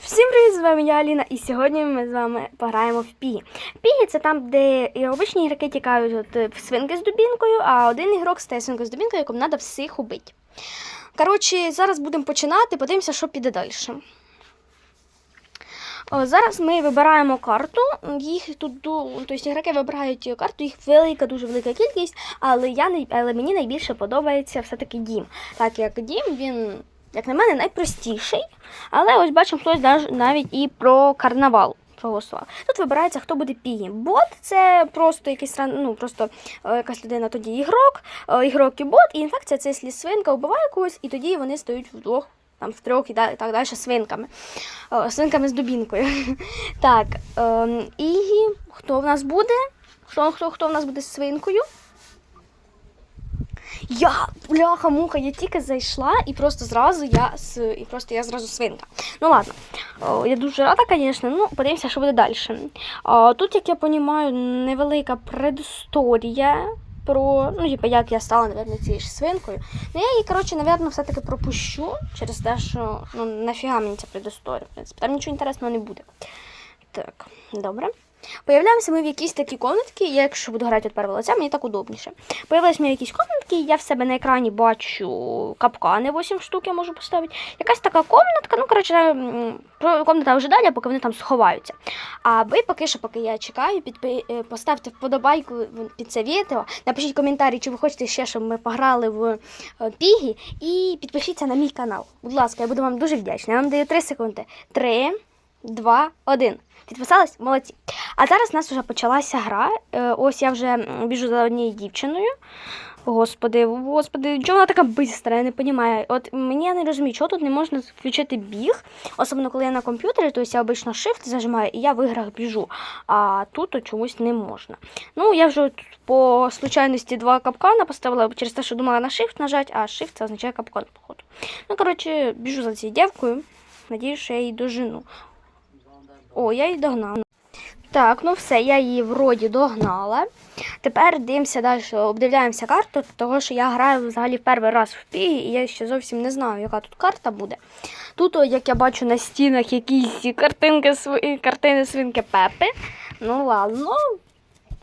Всім привіт, з вами я Аліна, і сьогодні ми з вами пограємо в Пігі. Пігі це там, де і обичні ігроки тікають от, е, свинки з дубінкою, а один ігрок стає свинкою з дубінкою, якому треба всіх убити. Коротше, зараз будемо починати, подивимося, що піде далі. О, зараз ми вибираємо карту. Їх тут тобто ігроки вибирають карту, їх велика, дуже велика кількість, але я але мені найбільше подобається все-таки дім. Так як дім, він, як на мене, найпростіший. Але ось бачимо, хтось навіть і про карнавал проголосував. Тут вибирається, хто буде пієм. Бот це просто якийсь ну, просто е, якась людина, тоді ігрок, е, ігрок і бот, і інфекція це якщо свинка вбиває когось, і тоді вони стають вдвох. Там в трьох і так далі свинками. Свинками з дубінкою. так. ем, і хто в нас буде? Хто, хто, хто в нас буде з свинкою? Я, бляха, муха, я тільки зайшла і просто зразу я і просто я зразу свинка. Ну ладно, я дуже рада, звісно. Ну, подивимося, що буде далі. Тут, як я розумію, невелика предісторія про, ну, типа, як я стала, напевно, цією ж свинкою. Ну, я її, коротше, напевно, все-таки пропущу через те, що ну, нафіга мені ця предісторія, в принципі. Там нічого інтересного не буде. Так, добре. Появляємося ми в якійсь такій комнатці, я якщо буду грати від первого лиця, мені так удобніше. Появилися ми в якійсь комнатці, я в себе на екрані бачу капкани, 8 штук я можу поставити. Якась така комнатка, ну, коротше, комната ожидання, поки вони там сховаються. А ви поки що, поки я чекаю, е, поставте вподобайку під це відео, напишіть коментарі, чи ви хочете ще, щоб ми пограли в е, Пігі, і підпишіться на мій канал. Будь ласка, я буду вам дуже вдячна. Я вам даю 3 секунди. 3, 2, 1. Підписались? Молодці. А зараз у нас вже почалася гра. Е, Ось я вже біжу за однією дівчиною. Господи, господи, чому вона така бистра, я не розумію. От мені я не розумію, чого тут не можна включити біг, особливо коли я на комп'ютері, то я обично shift зажимаю і я в іграх біжу. А тут от чомусь не можна. Ну, я вже по случайності два капкана поставила через те, що думала на shift нажати, а shift це означає капкан, походу. Ну, коротше, біжу за цією дівкою. Надіюсь, що я її дожену. О, я її догнала. Так, ну все, я її вроді догнала. Тепер дивимося далі, обдивляємося карту, того що я граю взагалі перший раз в пігі, і я ще зовсім не знаю, яка тут карта буде. Тут, як я бачу на стінах, якісь картинки, картини свинки Пепи. Ну ладно.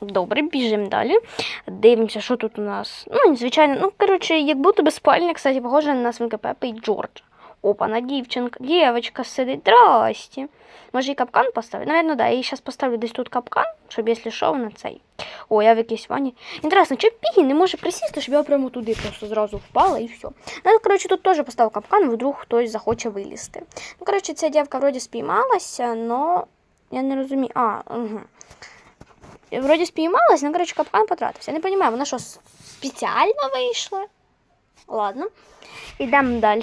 Добре, біжимо далі. Дивимося, що тут у нас. Ну, звичайно, ну, коротше, як будто би спальня, кстати, похожа на свинка Пепи і Джорджа. Опа, на дівчинка, дівчинка сидить. Здрасте. Може і капкан поставити? Наверно, да. Я їй зараз поставлю десь тут капкан, щоб якщо що, на цей. О, я в якійсь ванні. Інтересно, чи Пігі не може присісти, щоб я прямо туди просто зразу впала і все. Ну, коротше, тут теж поставив капкан, вдруг хтось захоче вилізти. Ну, коротше, ця дівка вроді спіймалася, но я не розумію. А, угу. Вроді спіймалась, ну, коротше, капкан потратився. Я не розумію, вона що, спеціально вийшла? Ладно. Йдемо далі.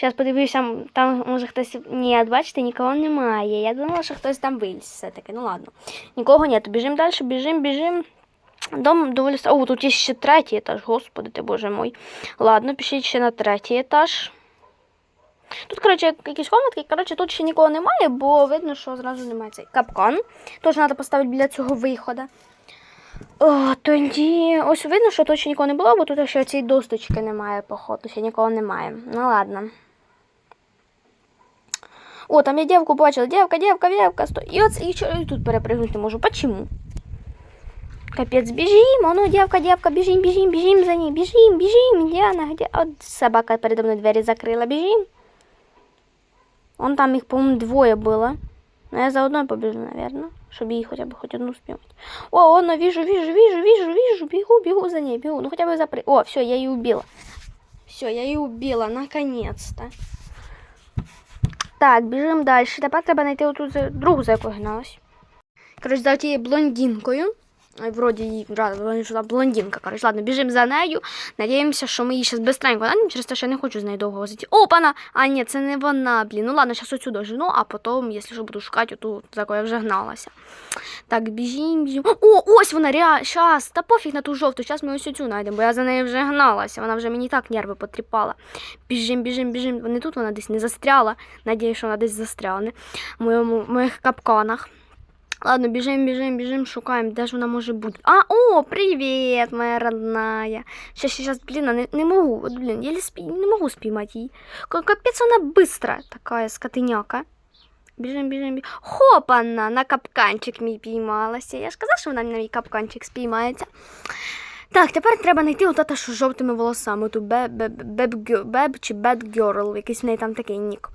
Зараз подивлюся, там може хтось. Ні, бачите, нікого немає. Я думала, що хтось там виліз все-таки. Ну ладно. Нікого ні. Біжимо далі, біжимо, біжимо. Дом доволі. О, тут є ще третій етаж, господи ти боже мой. Ладно, пішіть ще на третій етаж. Тут, коротше, якісь комнатки, коротше, тут ще нікого немає, бо видно, що зразу немає цей капкан. Тож треба поставити біля цього виходу. О, тоді ось видно, що тут ще нікого не було, бо тут ще цієї досточки немає, походу, ще нікого немає. Ну ладно. О, там я дівку бачила. Дівка, дівка, дівка, стой. І от і, і тут перепрыгнути не можу. Почему? Капець, біжим, а ну, дівка, дівка, біжим, біжим, біжим за ней, біжим, біжим, Діана, где? От собака передо мною двері закрила, біжим. Он там їх, по-моєму, двоє було. Ну, я заодно побежу, наверное, чтобы ей хотя бы хоть одну спіймати. О, она, вижу, вижу, вижу, вижу, вижу, бегу, бегу за ней, бегу. Ну хотя бы запры... О, все, я ее убила. Все, я ее убила, наконец-то. Так, біжимо далі. Тепер треба знайти оту другу, за якою гналась. Коротше, за тією блондинкою. Вроді вона блондинка. Коротше, ладно, біжимо за нею. Надіємося, що ми її зараз бистренько. А, через те, що я не хочу з нею довго возити. Опана! А, ні, це не вона, блін. Ну ладно, зараз оцю дожену, а потім, якщо що, буду шукати оту, за якою я вже гналася. Так, біжім, біжім. О, ось вона, реально, щас, та пофіг на ту жовту, зараз ми ось цю знайдемо, бо я за нею вже гналася, вона вже мені так нерви потріпала. Біжим, біжим, біжим. Не тут вона десь не застряла. Надію, що вона десь застряла не? в моїх капканах. Ладно, біжим, біжим, біжим, шукаємо, де ж вона може бути. А, о, привіт, моя родная. Щас, щас, блін, не, не можу, от, блін, я спі... не можу спіймати її. Ка- Капець вона бистра, така скотиняка. Біжим, біжим, біжим. Хопана, на капканчик мій піймалася. Я ж казала, що вона на мій капканчик спіймається. Так, тепер треба знайти от та, що з жовтими волосами. Ту беб, беб, беб, беб чи бед герл, якийсь в неї там такий нік.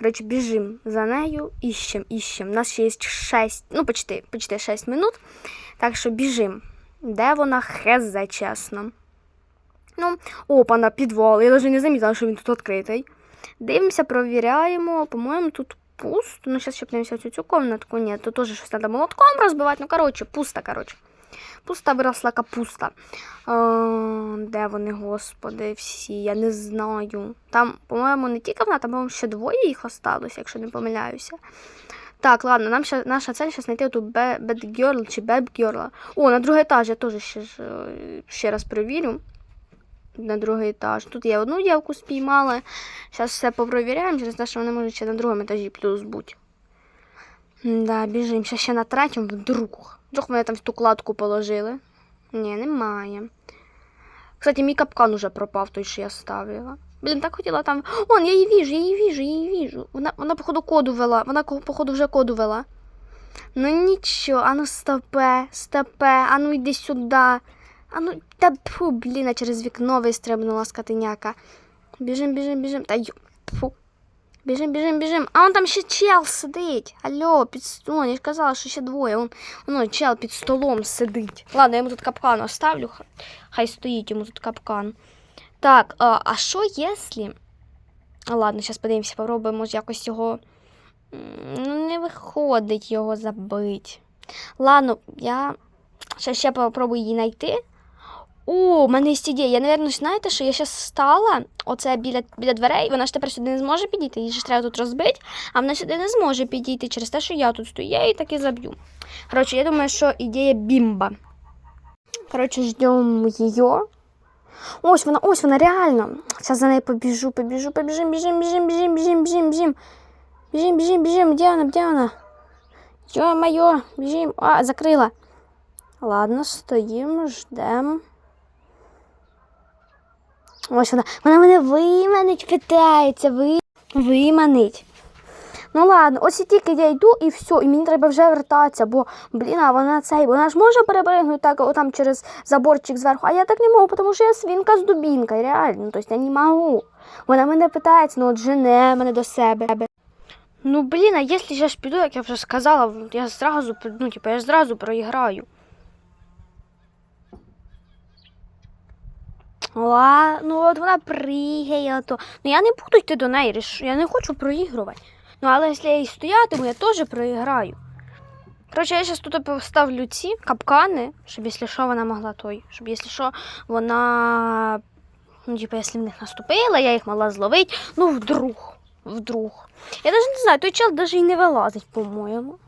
Коротше, біжим за нею, іщем, іщем. У нас ще є 6, ну, почти, почти 6 минут. Так що біжим. Де вона хезе, чесно. Ну, опа, на підвал. Я навіть не замітила, що він тут відкритий. Дивимося, провіряємо. По-моєму, тут пусто. Ну, зараз ще подивимося цю цю комнатку. Ні, тут теж щось треба молотком розбивати. Ну, коротше, пусто, коротше. Пуста виросла капуста. А, де вони, господи, всі? Я не знаю. Там, по-моєму, не тільки вона, там, по-моєму, ще двоє їх осталось, якщо не помиляюся. Так, ладно, нам ще, наша цель зараз знайти ту бедгерл чи бебгерла. О, на другий етаж я теж ще, е, ще раз перевірю. На другий етаж. Тут я одну дівку спіймала. Зараз все попровіряємо через те, що вони можуть ще на другому етажі плюс бути. Да, біжимо. Ще ще на третьому вдруг. Вдруг мене там в ту кладку положили. Ні, немає. Кстати, мій капкан уже пропав, той, що я ставила. Блін, так хотіла там. Он, я її віжу, я її віжу, я її віжу. Вона, вона походу, коду вела. Вона, походу, вже коду вела. Ну нічого, ану стопе, стопе, ану йди сюди. Ану, та пфу, блін, а через вікно вистрибнула скотиняка. Біжим, біжим, біжим. Та ю, пфу. Біжим, біжим, біжим. А он там ще чел сидить. Алло, під столом. Я ж казала, що ще двоє. Он, воно, чел під столом сидить. Ладно, я йому тут капкан оставлю. Хай стоїть йому тут капкан. Так, а, а що якщо... Ладно, зараз подивимося, попробуємо якось його. Ну, не виходить його забити. Ладно, я ще, ще попробую її знайти. В мене є ідея. Я, напевно, знаєте, що я зараз стала оце біля, біля дверей, вона ж тепер сюди не зможе підійти, її ж треба тут розбити, а вона сюди не зможе підійти через те, що я тут стою, я її таки заб'ю. Коротше, я думаю, що ідея бімба. Коротше, ждемо її. Ось вона, ось вона, реально. Зараз за нею побіжу, побіжу, побіжим, біжим, біжим, біжим, біжим, біжим, біжим. Біжим, біжим, біжим. Де вона, де вона? Йо-моє, біжим. А, закрила. Ладно, стоїмо, ждемо. Ось вона. Вона мене виманить, питається, ви... виманить. Ну ладно, ось і тільки я йду і все, і мені треба вже вертатися, бо, блін, а вона цей, вона ж може перепригнути так, отам через заборчик зверху, а я так не можу, тому що я свинка з дубінкою, реально, тобто я не можу. Вона мене питається, ну от жене мене до себе. Ну, блін, а якщо я ж піду, як я вже сказала, я зразу, ну, типу, я зразу проіграю. Ла, ну от вона пригає, то. Ну я не буду йти до неї, я не хочу проігрувати. Ну, але якщо я їй стоятиму, я теж проіграю. Коротше, я зараз тут поставлю ці капкани, щоб якщо що вона могла той. Щоб якщо що вона. Ну, типу, якщо в них наступила, я їх могла зловити. Ну, вдруг. Вдруг. Я навіть не знаю, той чел навіть і не вилазить, по-моєму.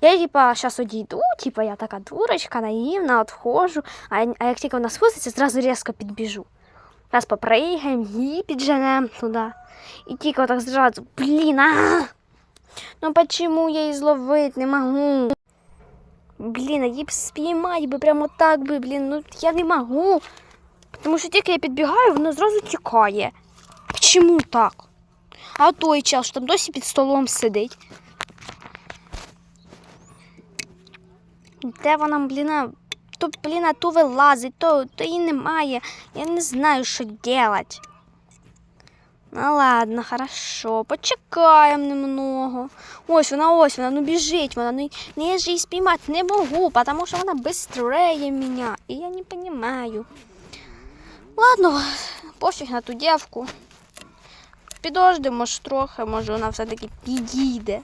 Я, типа, зараз одійду, типа, я така дурочка, наївна, отходжу, а, а як тільки вона спуститься, зразу різко підбіжу. Зараз попригаємо, її підженемо туди. І тільки отак зразу, блін, а! Ну почему я її зловити не можу? Блін, а її б спіймати би прямо так би, блін, ну я не можу. Тому що тільки я підбігаю, воно зразу тікає. Чому так? А той чел, що там досі під столом сидить. Де вона, блін, а? то, блін, а то вилазить, то, то її немає. Я не знаю, що делать. Ну ладно, хорошо, почекаємо немного. Ось вона, ось вона, ну біжить вона, ну, ну я ж її спіймати не можу, тому що вона быстрее мене, і я не понимаю. Ладно, пофіг на ту дівку. Підождемо ж трохи, може вона все-таки підійде.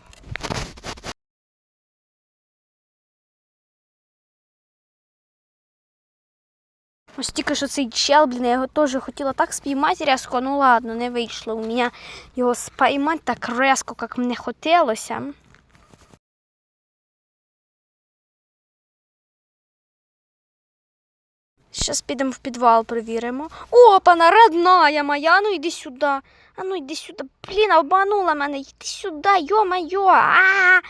Ось тільки що цей чел, блін, я його теж хотіла так спіймати різко, ну ладно, не вийшло у мене його спіймати так різко, як мені хотілося. Зараз підемо в підвал, перевіримо. Опана, родная моя, ну йди сюди. А ну йди сюди. Блін, обманула мене. Йди сюди, йо-моє. А,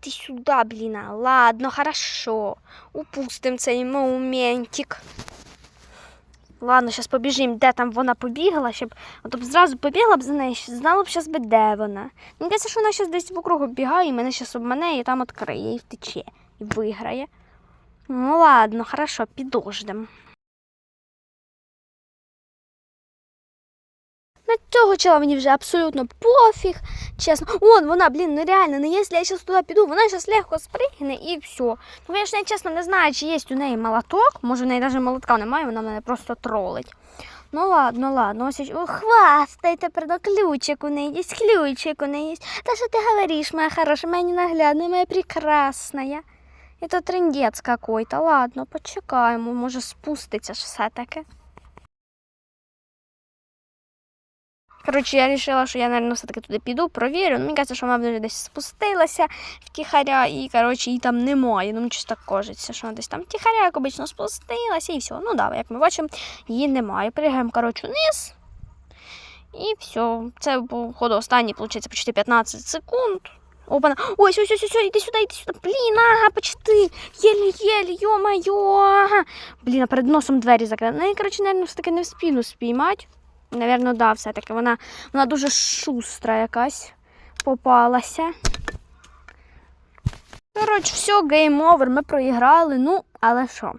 Ти сюди, блін. Ладно, хорошо. Упустим цей моментик. Ладно, зараз побіжимо, де там вона побігла, щоб от зразу побігла б за нею, знала б зараз би, де вона. Мені здається, що вона зараз десь в округу бігає, і мене зараз обмане, і там відкриє, і втече, і виграє. Ну ладно, хорошо, підождем. На цього чела мені вже абсолютно пофіг, чесно. Он вона, блін, ну реально, ну якщо я зараз туди піду, вона зараз легко спригне і все. Ну, звісно, я чесно не знаю, чи є у неї молоток. Може, в неї навіть молотка немає, вона мене просто тролить. Ну ладно, ладно, ось О, хвастай тепер, ну ключик у неї є, ключик у неї є. Та що ти говориш, моя хороша, моя ненаглядная, моя прекрасная. Это трендець какой-то. Ладно, почекаємо, може спуститься ж все-таки. Коротше, я вирішила, що я, мабуть, все-таки туди піду, провірю. Ну, мені кажеться, що вона вже десь спустилася втіхаря, і, коротше, її там немає. Ну, мені щось так кажеться, що вона десь там втіхаря, як обично, спустилася, і все. Ну, да, як ми бачимо, її немає. Пригаємо, коротше, вниз. І все. Це, походу, останні, виходить, почти 15 секунд. Опана. Ось, ось, ось, ось, іди сюди, іди сюди. Блін, ага, почти. Єлі-єлі, йо-майо. Блін, а перед носом двері закрили. Ну, і, коротше, мабуть, все-таки не в спину спіймати. Навірно, да, все-таки. Вона, вона дуже шустра якась попалася. Коротше, все, гейм овер, ми проіграли. Ну, але що?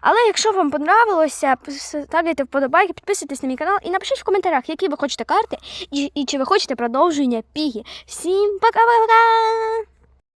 Але якщо вам понравилося, ставте вподобайки, підписуйтесь на мій канал і напишіть в коментарях, які ви хочете карти і, і чи ви хочете продовження піги. Всім пока-пока!